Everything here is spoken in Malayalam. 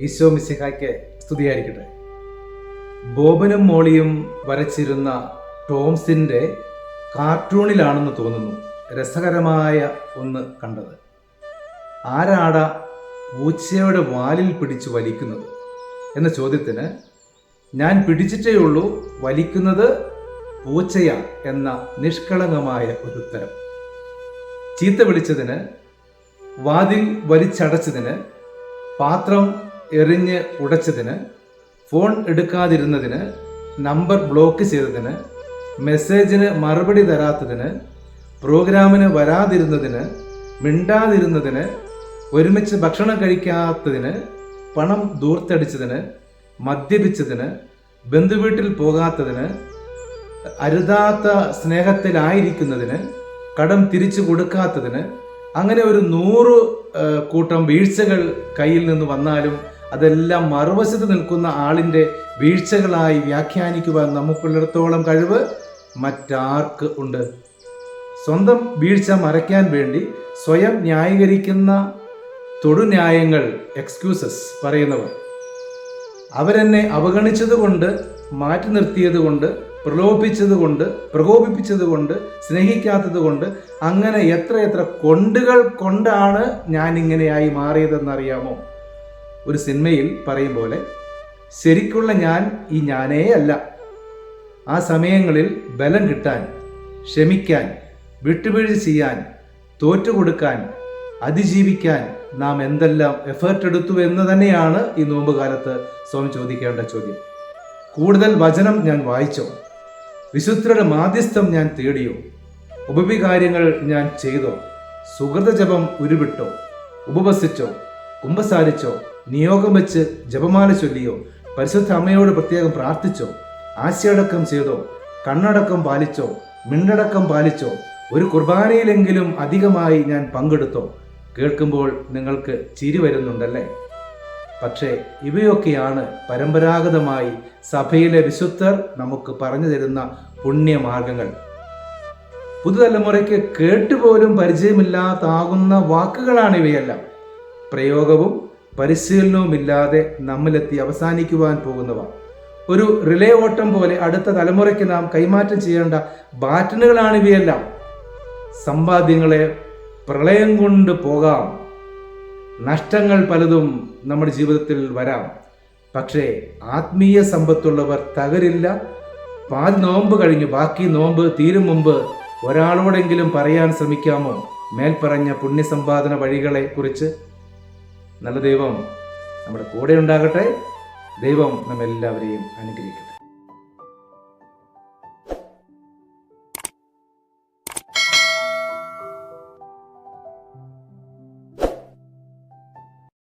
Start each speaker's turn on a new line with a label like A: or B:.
A: ഈശോ മിസിഹായ്ക്ക് സ്തുതിയായിരിക്കട്ടെ. ബോബനും മോളിയും വരച്ചിരുന്ന ടോംസിന്റെ കാർട്ടൂണിലാണെന്ന് തോന്നുന്നു രസകരമായ ഒന്ന് കണ്ടത്. ആരാട പൂച്ചയുടെ വാലിൽ പിടിച്ചു വലിക്കുന്നത്? എന്ന ചോദ്യത്തിന് ഞാൻ പിടിച്ചിട്ടേ ഉള്ളൂ വലിക്കുന്നത് പൂച്ചയ എന്ന നിഷ്കളങ്കമായ ഒരു ഉത്തരം. ചീത്ത വിളിച്ചതിന് വാതിൽ വലിച്ചടച്ചതിന് പാത്രം എറിഞ്ഞ് ഉടച്ചതിന് ഫോൺ എടുക്കാതിരുന്നതിന് നമ്പർ ബ്ലോക്ക് ചെയ്തതിന് മെസ്സേജിന് മറുപടി തരാത്തതിന് പ്രോഗ്രാമിന് വരാതിരുന്നതിന് മിണ്ടാതിരുന്നതിന് ഒരുമിച്ച് ഭക്ഷണം കഴിക്കാത്തതിന് പണം ദൂർത്തടിച്ചതിന് മദ്യപിച്ചതിന് ബന്ധുവീട്ടിൽ പോകാത്തതിന് അരുതാത്ത സ്നേഹത്തിലായിരിക്കുന്നതിന് കടം തിരിച്ചു കൊടുക്കാത്തതിന് അങ്ങനെ ഒരു നൂറ് കൂട്ടം വീഴ്ചകൾ കയ്യിൽ നിന്ന് വന്നാലും അതെല്ലാം മറുവശത്ത് നിൽക്കുന്ന ആളിന്റെ വീഴ്ചകളായി വ്യാഖ്യാനിക്കുവാൻ നമുക്കുള്ളിടത്തോളം കഴിവ് മറ്റാർക്ക് ഉണ്ട്? സ്വന്തം വീഴ്ച മറയ്ക്കാൻ വേണ്ടി സ്വയം ന്യായീകരിക്കുന്ന തൊടുന്യായങ്ങൾ എക്സ്ക്യൂസസ് പറയുന്നവർ. അവരെന്നെ അവഗണിച്ചതുകൊണ്ട് മാറ്റി നിർത്തിയതുകൊണ്ട് പ്രലോഭിപ്പിച്ചതുകൊണ്ട് പ്രകോപിപ്പിച്ചതുകൊണ്ട് സ്നേഹിക്കാത്തതുകൊണ്ട് അങ്ങനെ എത്ര എത്ര കൊണ്ടുകൾ കൊണ്ടാണ് ഞാനിങ്ങനെയായി മാറിയതെന്നറിയാമോ? ഒരു സിനിമയിൽ പറയും പോലെ ശരിക്കുള്ള ഞാൻ ഈ ഞാനേ അല്ല. ആ സമയങ്ങളിൽ ബലം കിട്ടാൻ ക്ഷമിക്കാൻ വിട്ടുവീഴ്ച ചെയ്യാൻ തോറ്റുകൊടുക്കാൻ അതിജീവിക്കാൻ നാം എന്തെല്ലാം എഫേർട്ട് എടുത്തു എന്ന് തന്നെയാണ് ഈ നോമ്പ് കാലത്ത് സ്വാമി ചോദിക്കേണ്ട ചോദ്യം. കൂടുതൽ വചനം ഞാൻ വായിച്ചോ? വിശുദ്ധരുടെ മാധ്യസ്ഥം ഞാൻ തേടിയോ? ഉപവികാര്യങ്ങൾ ഞാൻ ചെയ്തോ? സുഹൃത ജപം ഉരുവിട്ടോ? ഉപവസിച്ചോ? കുമ്പസാരിച്ചോ? നിയോഗം വെച്ച് ജപമാല ചൊല്ലിയോ പരിശുദ്ധ അമ്മയോട് പ്രത്യേകം പ്രാർത്ഥിച്ചോ ആശയടക്കം ചെയ്തോ കണ്ണടക്കം പാലിച്ചോ മിണ്ടടക്കം പാലിച്ചോ ഒരു കുർബാനയിലെങ്കിലും അധികമായി ഞാൻ പങ്കെടുത്തോ കേൾക്കുമ്പോൾ നിങ്ങൾക്ക് ചിരി വരുന്നുണ്ടല്ലേ? പക്ഷേ ഇവയൊക്കെയാണ് പരമ്പരാഗതമായി സഭയിലെ വിശുദ്ധർ നമുക്ക് പറഞ്ഞു തരുന്ന പുണ്യമാർഗങ്ങൾ. പുതുതലമുറയ്ക്ക് കേട്ടുപോലും പരിചയമില്ലാതാകുന്ന വാക്കുകളാണ് ഇവയെല്ലാം പ്രയോഗവും പരിശീലനവും നമ്മളെത്തി അവസാനിക്കുവാൻ പോകുന്നവ. ഒരു റിലേ ഓട്ടം പോലെ അടുത്ത തലമുറയ്ക്ക് നാം കൈമാറ്റം ചെയ്യേണ്ട ബാറ്റനുകളാണ് ഇവയെല്ലാം. സമ്പാദ്യങ്ങളെ പ്രളയം കൊണ്ട് പോകാം. നഷ്ടങ്ങൾ പലതും നമ്മുടെ ജീവിതത്തിൽ വരാം. പക്ഷേ ആത്മീയ സമ്പത്തുള്ളവർ തകരില്ല. പാതി നോമ്പ് കഴിഞ്ഞു ബാക്കി നോമ്പ് തീരും മുമ്പ് ഒരാളോടെങ്കിലും പറയാൻ ശ്രമിക്കാമോ? മേൽപ്പറഞ്ഞ പുണ്യസമ്പാദന വഴികളെ കുറിച്ച് നല്ല ദൈവം നമ്മുടെ കൂടെ ഉണ്ടാകട്ടെ. ദൈവം നമ്മെല്ലാവരെയും അനുഗ്രഹിക്കട്ടെ.